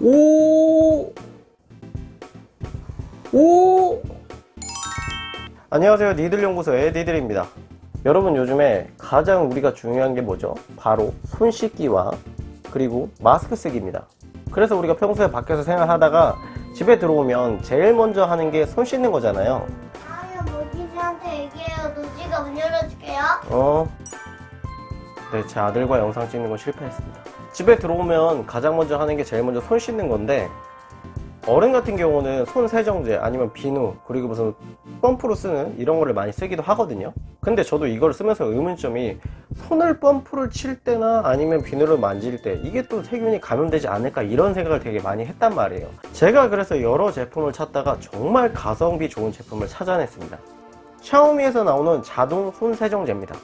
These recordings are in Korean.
오! 오! 안녕하세요. 니들 연구소의 니들입니다. 여러분 요즘에 가장 우리가 중요한 게 뭐죠? 바로 손 씻기와 그리고 마스크 쓰기입니다. 그래서 우리가 평소에 밖에서 생활하다가 집에 들어오면 제일 먼저 하는 게 손 씻는 거잖아요. 다음에 모지한테 얘기해요. 노지가 문 열어줄게요. 어. 네, 제 아들과 영상 찍는 건 실패했습니다. 집에 들어오면 가장 먼저 하는 게 제일 먼저 손 씻는 건데, 어른 같은 경우는 손 세정제 아니면 비누 그리고 무슨 펌프로 쓰는 이런 거를 많이 쓰기도 하거든요. 근데 저도 이걸 쓰면서 의문점이 손을 펌프를 칠 때나 아니면 비누를 만질 때 이게 또 세균이 감염되지 않을까 이런 생각을 되게 많이 했단 말이에요. 제가 그래서 여러 제품을 찾다가 정말 가성비 좋은 제품을 찾아냈습니다. 샤오미에서 나오는 자동 손 세정제입니다.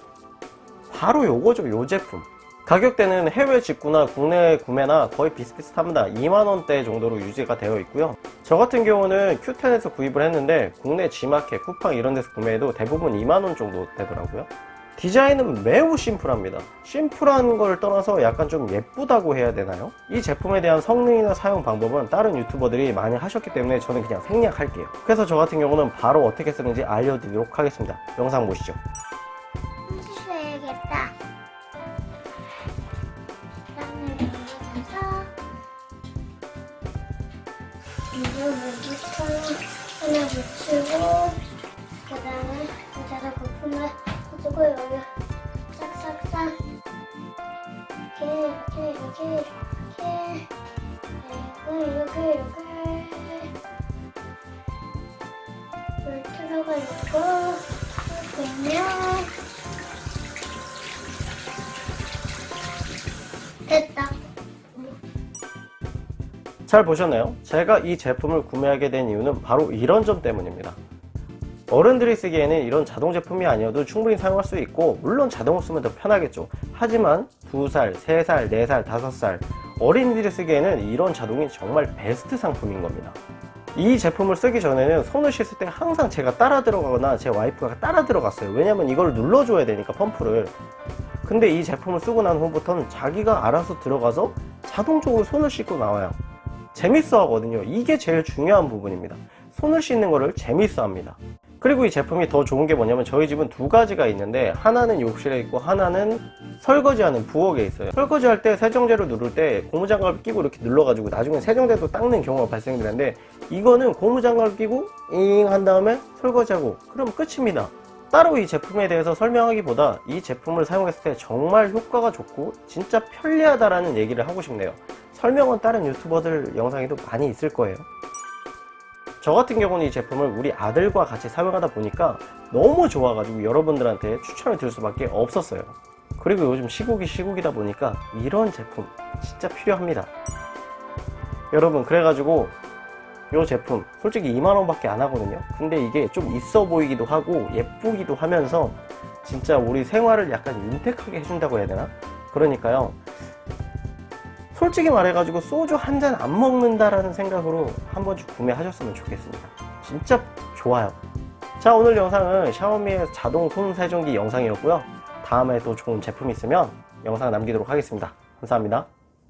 바로 요거죠, 요 제품. 가격대는 해외 직구나 국내 구매나 거의 비슷비슷합니다. 2만원대 정도로 유지가 되어 있고요. 저 같은 경우는 Q10에서 구입을 했는데 국내 G마켓, 쿠팡 이런 데서 구매해도 대부분 2만원 정도 되더라고요. 디자인은 매우 심플합니다. 심플한 걸 떠나서 약간 좀 예쁘다고 해야 되나요? 이 제품에 대한 성능이나 사용 방법은 다른 유튜버들이 많이 하셨기 때문에 저는 그냥 생략할게요. 그래서 저 같은 경우는 바로 어떻게 쓰는지 알려드리도록 하겠습니다. 영상 보시죠. 손 씻어야겠다. 이거 물기통 하나 묻히고 그 다음에 의자다 거품을 해주고 여기 싹싹싹 이렇게 이렇게 이렇게 이렇게 이렇게 이렇게 물 들어가 있고 보면 됐다. 잘 보셨나요? 제가 이 제품을 구매하게 된 이유는 바로 이런 점 때문입니다. 어른들이 쓰기에는 이런 자동 제품이 아니어도 충분히 사용할 수 있고 물론 자동을 쓰면 더 편하겠죠. 하지만 2살, 3살, 4살, 5살 어린이들이 쓰기에는 이런 자동이 정말 베스트 상품인 겁니다. 이 제품을 쓰기 전에는 손을 씻을 때 항상 제가 따라 들어가거나 제 와이프가 따라 들어갔어요. 왜냐면 이걸 눌러줘야 되니까 펌프를. 근데 이 제품을 쓰고 난 후부터는 자기가 알아서 들어가서 자동적으로 손을 씻고 나와요. 재밌어 하거든요. 이게 제일 중요한 부분입니다. 손을 씻는 거를 재밌어 합니다. 그리고 이 제품이 더 좋은 게 뭐냐면 저희 집은 두 가지가 있는데 하나는 욕실에 있고 하나는 설거지하는 부엌에 있어요. 설거지할 때 세정제를 누를 때 고무장갑을 끼고 이렇게 눌러가지고 나중에 세정제도 닦는 경우가 발생되는데 이거는 고무장갑을 끼고 잉 한 다음에 설거지하고 그럼 끝입니다. 따로 이 제품에 대해서 설명하기보다 이 제품을 사용했을 때 정말 효과가 좋고 진짜 편리하다라는 얘기를 하고 싶네요. 설명은 다른 유튜버들 영상에도 많이 있을 거예요. 저 같은 경우는 이 제품을 우리 아들과 같이 사용하다 보니까 너무 좋아가지고 여러분들한테 추천을 드릴 수밖에 없었어요. 그리고 요즘 시국이 시국이다 보니까 이런 제품 진짜 필요합니다. 여러분, 그래가지고 이 제품 솔직히 2만원 밖에 안 하거든요. 근데 이게 좀 있어 보이기도 하고 예쁘기도 하면서 진짜 우리 생활을 약간 윤택하게 해준다고 해야 되나? 그러니까요. 솔직히 말해가지고 소주 한 잔 안 먹는다라는 생각으로 한 번씩 구매하셨으면 좋겠습니다. 진짜 좋아요. 자, 오늘 영상은 샤오미의 자동 손 세정기 영상이었고요. 다음에 또 좋은 제품 있으면 영상 남기도록 하겠습니다. 감사합니다.